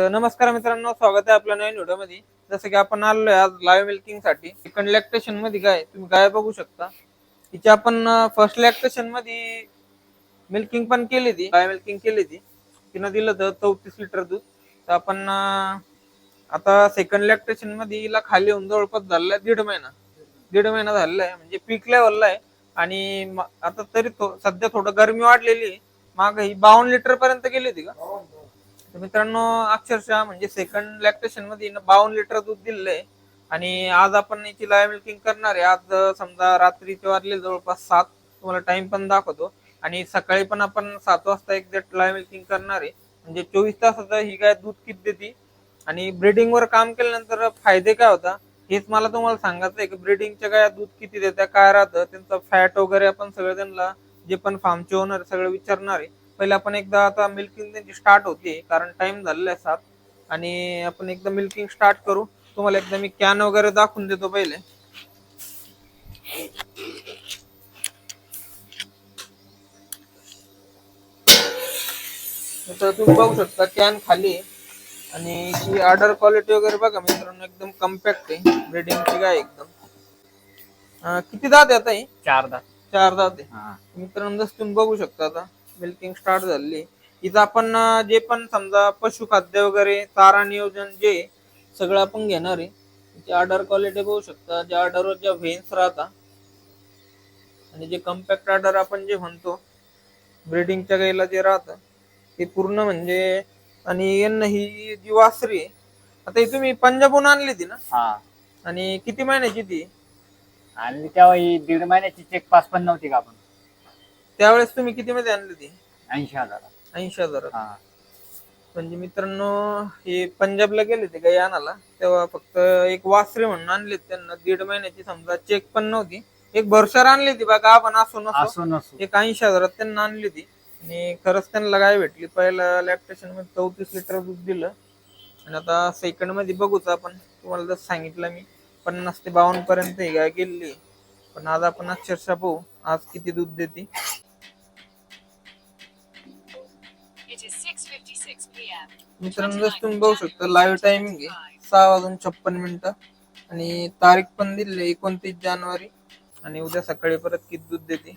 तर नमस्कार मित्रांनो स्वागत आहे आपल्या नवीन व्हिडिओमध्ये. जसं की आपण आलोय आज लाईव्ह मिल्किंगसाठी. सेकंड लॅक्टेशनमध्ये काय तुम्ही गाय बघू शकता. तिची आपण फर्स्ट लॅक्टेशनमध्ये मिल्किंग पण केली ती. गाय मिल्किंग केली ती. तिनं दिलं तर चौतीस लिटर दूध. तर आपण आता सेकंड लॅक्टेशनमध्ये हिला खाली होऊन जवळपास झालेला आहे दीड महिना. दीड महिना झालेला आहे. म्हणजे पीक लेवलला आहे. आणि आता तरी थो- सध्या थोडं गरमी वाढलेली आहे. माग ही बावन्न लिटर पर्यंत गेली होती का? तर मित्रांनो अक्षरशः म्हणजे सेकंड लॅक्टेशनमध्ये बावन्न लिटर दूध दिलंय. आणि आज आपण याची लाईव्ह मिल्किंग करणार आहे. आज समजा रात्रीचे वाजले जवळपास सात. तुम्हाला टाइम पण दाखवतो. आणि सकाळी पण आपण सात वाजता एक्झॅक्ट लाईव्ह मिल्किंग करणार आहे. म्हणजे चोवीस तासाचं ही गाय दूध किती देते? आणि ब्रीडिंग वर काम केल्यानंतर फायदे काय होता? हेच मला तुम्हाला सांगायचं आहे की ब्रीडिंगच्या गाया दूध किती देत्या काय राहतं? त्यांचं फॅट वगैरे आपण सगळं त्यांना जे पण फार्मचे ओनर सगळं विचारणार आहे. पहिले आपण एकदा आता मिल्किंग त्यांची स्टार्ट होते कारण टाइम झालेला आहे सात. आणि आपण एकदा मिल्किंग स्टार्ट करू. तुम्हाला एकदा मी कॅन वगैरे दाखवून देतो पहिले. तर तुम्ही बघू शकता कॅन खाली. आणि ती ऑर्डर क्वालिटी वगैरे बघा मित्रांनो एकदम कम्पॅक्ट आहे. ब्रिडिंगची गाय एकदम. किती दात आहे आता ही? चारदा चार दात आहे. हा. मित्रांनो जसं तुम्ही बघू शकता आता. मिल्किंग स्टार्ट झाली. इथं आपण जे पण समजा पशुखाद्य वगैरे चारा नियोजन जे सगळं आपण घेणार आहे त्याची ऑर्डर क्वालिटी बघू शकता. ज्या ऑर्डरवर ज्या व्हेन्स राहता आणि जे कम्पॅक्ट ऑर्डर आपण जे म्हणतो ब्रिडिंगच्या गाईला जे राहतं ते पूर्ण म्हणजे आणि यांना ही जी वासरी आहे आता ही तुम्ही पंजाबहून आणली ती ना? हा. आणि किती महिन्याची ती? आणि तेव्हा ही दीड महिन्याची चेक पास पण नव्हती का आपण? त्यावेळेस तुम्ही किती मध्ये आणली ती? ऐंशी हजार. ऐंशी हजार हा. म्हणजे मित्रांनो हे पंजाबला गेले ते काही आणायला तेव्हा फक्त एक वासरे म्हणून आणले त्यांना. दीड महिन्याची समजा चेक पण नव्हती. एक भरसर आणली ती बघा आपण असो नसो. असो नसो. एक ऐंशी हजारात त्यांना आणली ती आणि खरंच त्यांना काय भेटली. पहिल्या लॅक्टेशनमध्ये चौतीस लिटर दूध दिलं. आणि आता सेकंडमध्ये बघूच आपण. तुम्हाला जसं सांगितलं मी पन्नास ते बावन्न पर्यंत ही गाय गेली पण आज आपण अक्षरशः पाहू आज किती दूध देते. मित्रांनो जसं तुम्ही बघू शकता. लाईव्ह टायमिंग आहे. सहा वाजून छप्पन मिनिटं. आणि तारीख पण दिली एकोणतीस जानेवारी. आणि उद्या सकाळी परत किती दूध देते.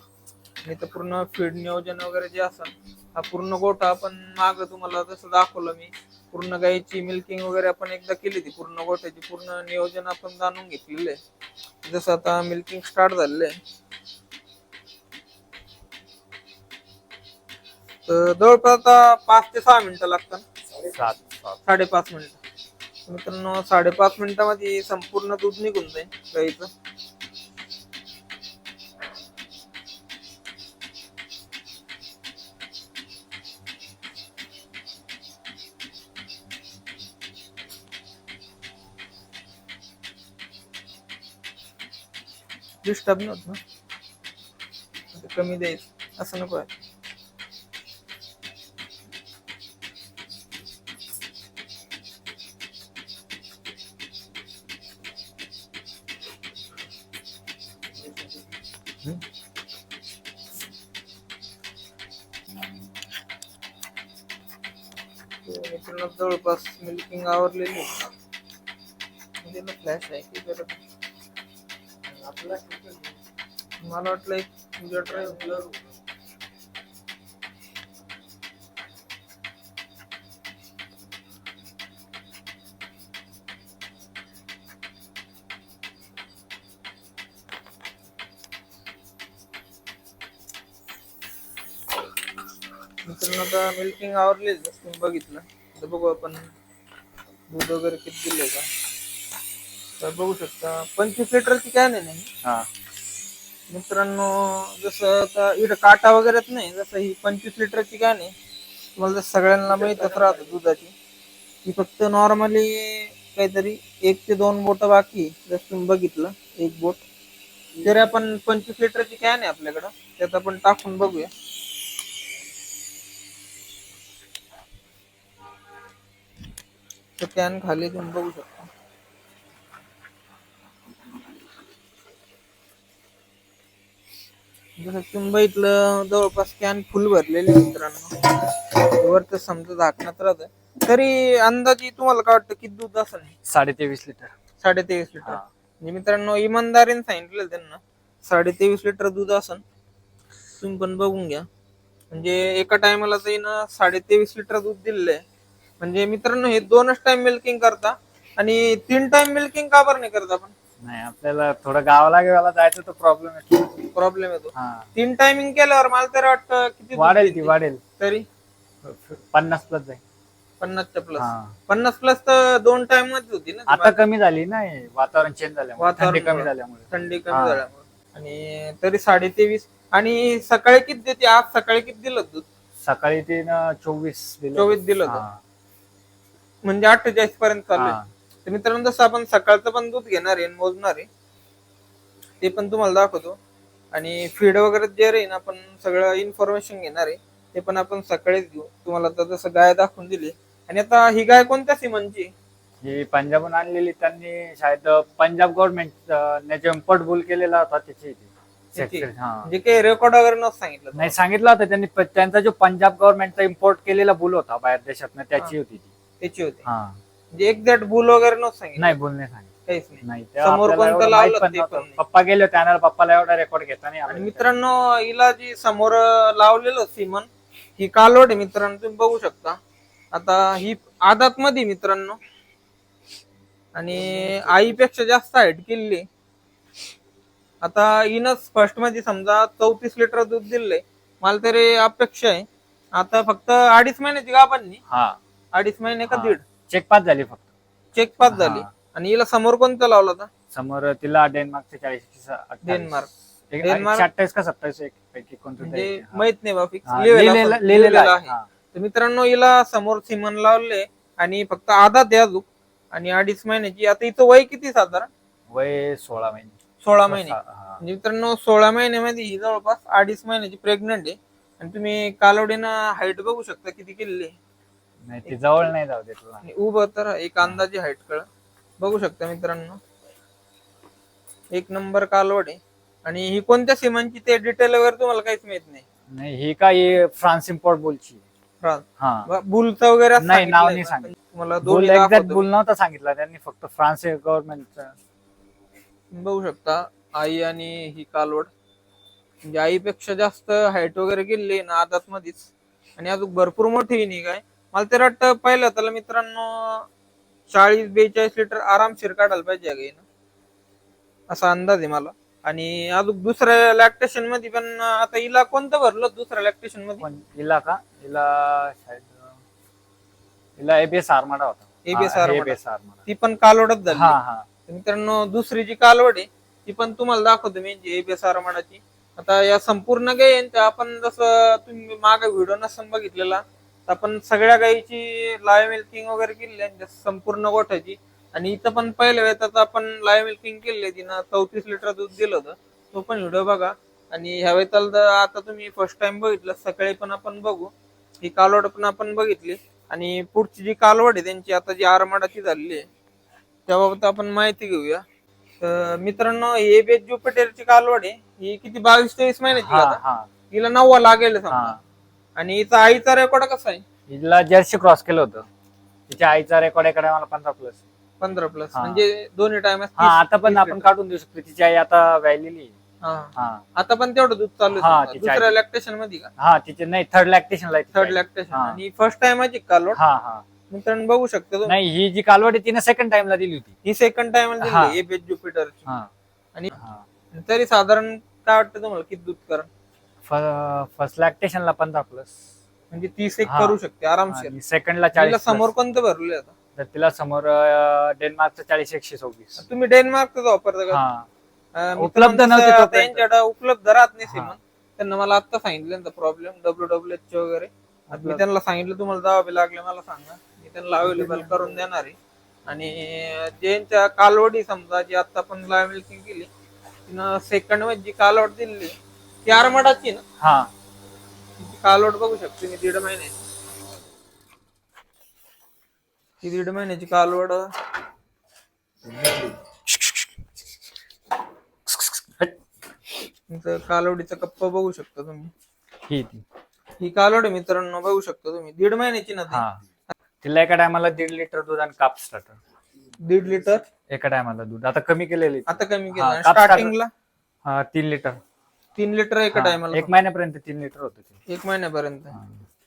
आणि तर पूर्ण फीड नियोजन वगैरे जे असेल हा पूर्ण गोठा आपण माग तुम्हाला जसं दाखवलं मी. पूर्ण गाईची मिल्किंग वगैरे आपण एकदा केली ती पूर्ण गोठ्याची पूर्ण नियोजन आपण जाणून घेतलेलं आहे. जसं आता मिल्किंग स्टार्ट झालेलं आहे. तर जवळपास आता पाच ते सहा मिनिटं लागतात. सात सात. साडेपाच मिनिट. मित्रांनो साडेपाच मिनिटामध्ये संपूर्ण दूध निघून जाईल गाईचं. डिस्टर्ब नव्हत ना. कमी द्यायचं. असं नको आहे. मित्रांनो जवळपास मिल्किंग आवरलेली फ्लॅश म्हणजे आहे की आपला मला वाटलं एक तुझ्या ड्राईव्ह मित्रांनो आता मिल्किंग आवरली जसं तुम्ही बघितलं. आता बघू आपण दूध वगैरे किती दिलंय का? तर बघू शकता. पंचवीस लिटरची कॅन आहे नाही हा. मित्रांनो जसं आता इथं काटा वगैरेच नाही जसं ही पंचवीस लिटरची कॅन आहे. तुम्हाला जसं सगळ्यांना माहीतच राहतं दुधाची. ही फक्त नॉर्मली काहीतरी एक ते दोन बोट बाकी. जसं तुम्ही बघितलं एक बोट. जरी आपण पंचवीस लिटरची कॅन आहे आपल्याकडं. त्यात आपण टाकून बघूया. कॅन खाली तुम्ही बघू शकता. जसं तुम्ही बघितलं जवळपास कॅन फुल भरलेले मित्रांनो. वरचं समजा झाकणात राहतं तरी अंदाजे तुम्हाला काय वाटतं किती दूध असेल? साडे तेवीस लिटर. साडे तेवीस लिटर. म्हणजे मित्रांनो इमानदारीने सांगितलं त्यांना. साडे तेवीस लिटर दूध असन तुम्ही पण बघून घ्या. म्हणजे एका टायमाला साडे तेवीस लिटर दूध दिलेलं आहे. म्हणजे मित्रांनो हे दोनच टाइम मिल्किंग करता आणि तीन टाइम मिल्किंग का बरं नाही करत आपण नाही आपल्याला थोडं गावाला गावाला जायचं तर प्रॉब्लेम येतो प्रॉब्लेम येतो हा तीन टायमिंग केल्यावर मला तर वाटतं किती दूध वाढेल ती देते? वाढेल तरी पन्नास प्लस जाईल पन्नासच्या प्लस हा. पन्नास प्लस तर दोन टाइममध्ये होती ना ती आता कमी झाली ना हे वातावरण चेंज झाल्यामुळे वातावरण थंडी कमी मुळे. झाल्यामुळे थंडी कमी. झाल्यामुळे आणि तरी साडे तेवीस आणि सकाळी किती देते आज सकाळी किती दिलं दूध सकाळी तीन चोवीस दिलं. 24 दिलं होतं. हा. म्हणजे अठ्ठेचाळीस पर्यंत चालू हा. आहे तर मित्रांनो जसं आपण सकाळचं पण दूध घेणार आहे आणि मोजणार आहे ते पण तुम्हाला दाखवतो आणि फीड वगैरे जे राहील ना आपण सगळं इन्फॉर्मेशन घेणार आहे ते पण आपण सकाळीच घेऊ तुम्हाला आता जसं गाय दाखवून दिली आणि आता ही गाय कोणत्या सिमनची ही पंजाबहून आणलेली त्यांनी शायद पंजाब गव्हर्नमेंट ने जो इम्पोर्ट बुल केलेला होता त्याची ती. त्याची? हा. म्हणजे काही रेकॉर्ड वगैरे नव्हतं सांगितलं नाही सांगितलं होतं त्यांनी प- त्यांचा जो पंजाब गव्हर्नमेंटचा इम्पोर्ट केलेला बुल होता बाहेर देशात त्याची होती ती त्याची होती. हा. म्हणजे एक्झॅक्ट बुल वगैरे नव्हतं सांगितलं. नाही बुल नाही सांगितलं. काहीच नाही. नाही तेव्हा समोर आपल्याला कोणतं एवढं लावलं माहीत पण ते नव्हतं. पण नाही. पप्पा गेले होते आणायला पप्पाला एवढा रेकॉर्ड घेता नाही. आणि आलं. मित्रांनो हिला जी समोर लावलेलं सिमन. ही कालवड आहे मित्रांनो तुम्ही बघू शकता. आता ही आदात मध्ये मित्रांनो. आणि आईपेक्षा जास्त हाईट केलेली आहे. आता हिनच फर्स्टमध्ये समजा चौतीस लिटर दूध दिलंय. मला तरी अपेक्षा आहे. आता फक्त अडीच महिन्याची गाभांनी हा. अडीच महिने का हा. दीड? चेक पास झाली फक्त. चेक पास झाली. हा. आणि हिला समोर कोणतं लावलं होता? समोर तिला डेन्मार्कचे चाळीस डेन्मार्क. एक- डेन्मार्क? एकशे अठ्ठावीस का सत्तावीस एक पैकी कोणतं म्हणजे. हा. माहीत नाही बा फिक्स हा, लिहिलेलं लिहिलेलं आहे. हा. तर मित्रांनो हिला समोर सिमन लावले आणि फक्त आधा द्या अजून. आणि अडीच महिन्याची. आता इथं वय किती साधारण? वय सोळा महिने. सोळा महिने. हा. म्हणजे मित्रांनो सोळा महिन्यामध्ये ही जवळपास अडीच महिन्याची प्रेग्नंट आहे. आणि तुम्ही कालवडीनं हाईट बघू शकता किती केलेली आहे. नाही ती जवळ नाही जाऊ दे तुला आणि उभं तर एक अंदाजे हाईट कळ बघू शकता मित्रांनो. एक नंबर कालवड आहे. आणि ही कोणत्या सिमांची ते डिटेल वगैरे तुम्हाला काहीच माहीत नाही. नाही ही काय फ्रान्स इम्पोर्ट बुलची. फ्रान्स. हा. बुलचं वगैरे असं नाही, नाव नाही? सांगितलं. तुम्हाला बुल एक्झॅक्ट नव्हता सांगितलं त्यांनी फक्त फ्रान्स गव्हर्नमेंट बघू शकता आई आणि ही कालवड. म्हणजे आईपेक्षा जास्त हाईट वगैरे गेली ना आदात मध्येच आणि अजून भरपूर मोठी आहे नाही काय मला तर वाटतं पहिलं त्याला मित्रांनो चाळीस बेचाळीस लिटर आरामशीर काढायला पाहिजे गाईनं. असा अंदाज आहे मला. आणि अजून दुसऱ्या लॅक्टेशनमध्ये पण आता हिला कोणतं भरलं दुसऱ्या लॅक्टेशनमध्ये? पण हिला का? हिला शायद हिला एबीएस आरमाडा होता. आरमाडा. एबीएस आरमाडा ती पण कालवडच झाली. हा हा. तर मित्रांनो दुसरी जी कालवड आहे ती पण तुम्हाला दाखवतो मी जी एबीएस आरमाडाची आता या संपूर्ण गायी आपण जसं तुम्ही मागे व्हिडिओ नसून बघितलेला आपण सगळ्या गायीची लाईव्ह मिल्किंग वगैरे केली आहे त्या संपूर्ण गोठ्याची. आणि इथं पण पहिल्या वेळेत आपण लाईव्ह मिल्किंग केली तिनं चौतीस लिटर दूध दिलं होतं. तो पण व्हिडिओ बघा. आणि ह्या वेळेला आता तुम्ही फर्स्ट टाइम बघितलं सकाळी पण आपण बघू. ही कालवड पण आपण बघितली. आणि पुढची जी कालवड आहे त्यांची आता जी आरमाडाची झालेली आहे त्याबाबत आपण माहिती घेऊया. तर मित्रांनो हे बेज ज्युपिटरची कालवड आहे. ही किती बावीस तेवीस महिन्याची हिला नववा लागेल समजा. आणि हिचा आईचा रेकॉर्ड कसा आहे? हिला जर्सी क्रॉस केलं होतं. तिच्या आईचा रेकॉर्ड एकडे मला पंधरा प्लस पंधरा प्लस हा. म्हणजे दोन्ही टाइम हा आता पण आपण काढून देऊ शकतो. तिची आई आता व्यायलेली हा. आता पण तेवढं दूध चालू हा, आहे समजा. तिच्या दुसऱ्या लॅक्टेशनमध्ये का? हा तिचे नाही थर्ड लॅक्टेशन ला थर्ड लॅक्टेशन हा. आणि फर्स्ट टाइमची कालवड हा हा. मित्रांनो बघू शकता तुम्ही. नाही ही जी कालवड आहे तिने सेकंड टाइमला दिली होती. ही सेकंड टाइम हा. दिली बेज ज्युपिटरची हा. आणि हा. तरी साधारण काय वाटतं तुम्हाला? किती दूध करण फर्स्ट लॅक्टेशनला पंधरा प्लस म्हणजे तीस एक. करू शकते आरामशीर. सेकंडला चाळीस समोर. कोणतं भरले आता? तर तिला समोर डेन्मार्कचं चाळीस एकशे सव्वीस. तुम्ही डेन्मार्कच वापरता का? उपलब्ध नव्हते उपलब्ध राहत नाही. सिमन. त्यांना मला आता सांगितलं प्रॉब्लेम डब्ल्यू डब्ल्यू एच वगैरे. मी. त्यांना सांगितलं तुम्हाला दावा लागले मला सांगा. मी त्यांना अवेलेबल करून देणार आहे. आणि ज्यांच्या कालवडी समजा जी आता आपण लाईव्ह मिल्किंग केली तिनं सेकंडमध्ये जी कालवड दिली ती आरमाडाची ना? हा. तिची कालवड बघू शकतो मी दीड महिन्याची ती दीड महिन्याची कालवड कालवडीचा कप्पा बघू शकता तुम्ही. ही ती. ही कालवड आहे मित्रांनो बघू शकता तुम्ही. दीड महिन्याची ना ती. हा. तिला एका टायमाला दीड लिटर दूध आणि काप स्टार्टर दीड लिटर? एका टायमाला दूध. आता कमी केलेले आता कमी हा, केलं. काप स्टार्टिंगला हा तीन लिटर. तीन लिटर एका टायमाला एक महिन्यापर्यंत तीन लिटर होतं ते एक महिन्यापर्यंत.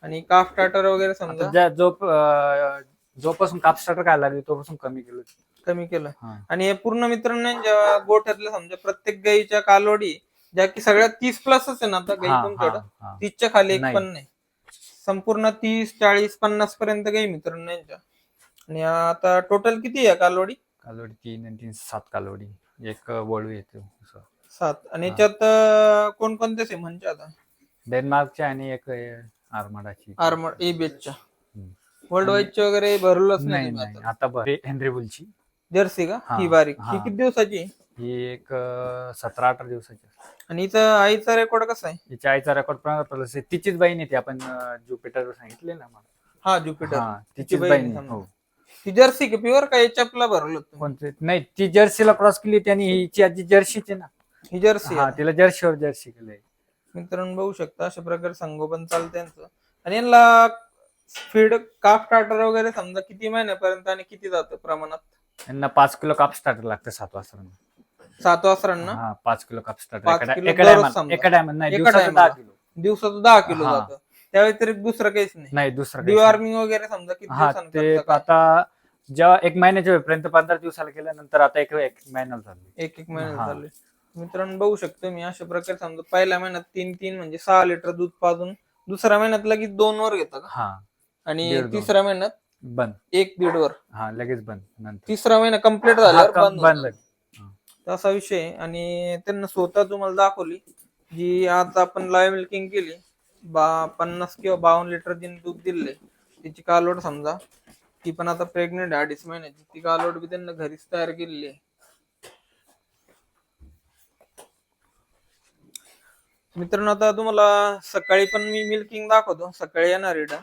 आणि काफ स्टार्टर वगैरे समजा ज्या जो अं, जोपासून काप स्टार्टर काय लागली तोपासून कमी केलं कमी केलं हा. आणि हे पूर्ण मित्रांनो ज्या गोठ्यातल्या समजा प्रत्येक गाईच्या कालोडी ज्या की सगळ्यात तीस प्लसच आहे ना आता गाई हा, तुमच्याकडं हा, हा. तीसच्या खाली एक नाही. पण नाही संपूर्ण तीस चाळीस पन्नास पर्यंत गाई मित्रांनो यांच्या आणि आता टोटल किती आहे कालवडी कालवडी तीन आणि तीन सात कालवडी एक वळू येते. सात. आणि याच्यात कोणकोणते आहे म्हणजे आता? डेन्मार्कची आणि एक आरमाडाची. आर्मड एबीएचच्या. हम्म. वर्ल्ड वाईडचे वगैरे भरलंच नाही आता. आता बरं हेनरी बुलची. जर्सी का? हा, ही बारीक. ही. हा. किती दिवसाची? आहे? ही एक सतरा अठरा दिवसाची. आणि इथं आईचा रेकॉर्ड कसा आहे? हिच्या आईचा रेकॉर्ड पण. तिचीच बहीण येते आपण ज्युपिटर सांगितले ना मला हा ज्युपिटर. हा तिचीच बहीण बहीण समजा. हो. ती जर्सी का प्युअर का याच्यापला भरलं तुम्ही? कोणते? नाही ती जर्सीला क्रॉस केली त्याने हिची आजी जर्सीची ना. ही जर्सी हा आहे. तिला जर्सीवर जर्सी केलंय मित्रांनो बघू शकता अशा प्रकारे संगोपन चालतं त्यांचं आणि यांना फीड काफ स्टार्टर वगैरे समजा किती महिन्यापर्यंत आणि किती जातं प्रमाणात त्यांना पाच किलो काप स्टार्टर लागतं सात वाजता सात वासरांना हा पाच किलो काप पाच स्टार्टर किलो एका दररोज समजा. एका नाही एका दिवसाचं दहा. किलो दिवसाचं दहा किलो हा. जातं त्या व्यतिरिक्त दुसरं काहीच नाही नाही दुसरं काही नाही. डिवॉर्मिंग वगैरे समजा किती हा दिवसांनी ते करता? आता जेव्हा एक महिन्याच्या वेळेपर्यंत पंधरा दिवसाला केल्यानंतर आता एक एक महिन्याला झालं एक एक महिन्यात हा. चालू मित्रांनो बघू शकतो मी अशा प्रकारे समजा पहिल्या महिन्यात तीन तीन म्हणजे सहा लिटर दूध पाजून दुसऱ्या महिन्यात लगेच दोन वर घेतं का? हा. आणि दीड दोन. तिसऱ्या महिन्यात बंद. एक दीड वर. हा लगेच बंद. नंतर. तिसरा महिना कंप्लीट हा, कम- बंद. तर असा विषय आहे. आणि त्यांना स्वतः तुम्हाला दाखवली जी आज आपण लाईव्ह मिल्किंग केली बा पन्नास किंवा बावन्न लिटर जिने दूध दिले तिची कालवड समजा ती पण आता प्रेग्नेंट आहे अडीच महिन्याची. ती कालवड बी त्यांना घरीच तयार केलेली आहे. मित्रांनो आता तुम्हाला सकाळी पण मी मिल्किंग दाखवतो. सकाळी येणार इकडं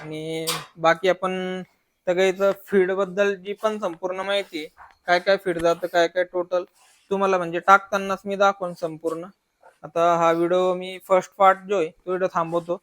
आणि बाकी आपण सगळ्याचं फीडबद्दल जी पण संपूर्ण माहिती आहे काय काय फीड जातं काय काय टोटल तुम्हाला म्हणजे टाकतानाच मी दाखवून संपूर्ण. आता हा व्हिडिओ मी फर्स्ट पार्ट जो आहे तो व्हिडिओ थांबवतो.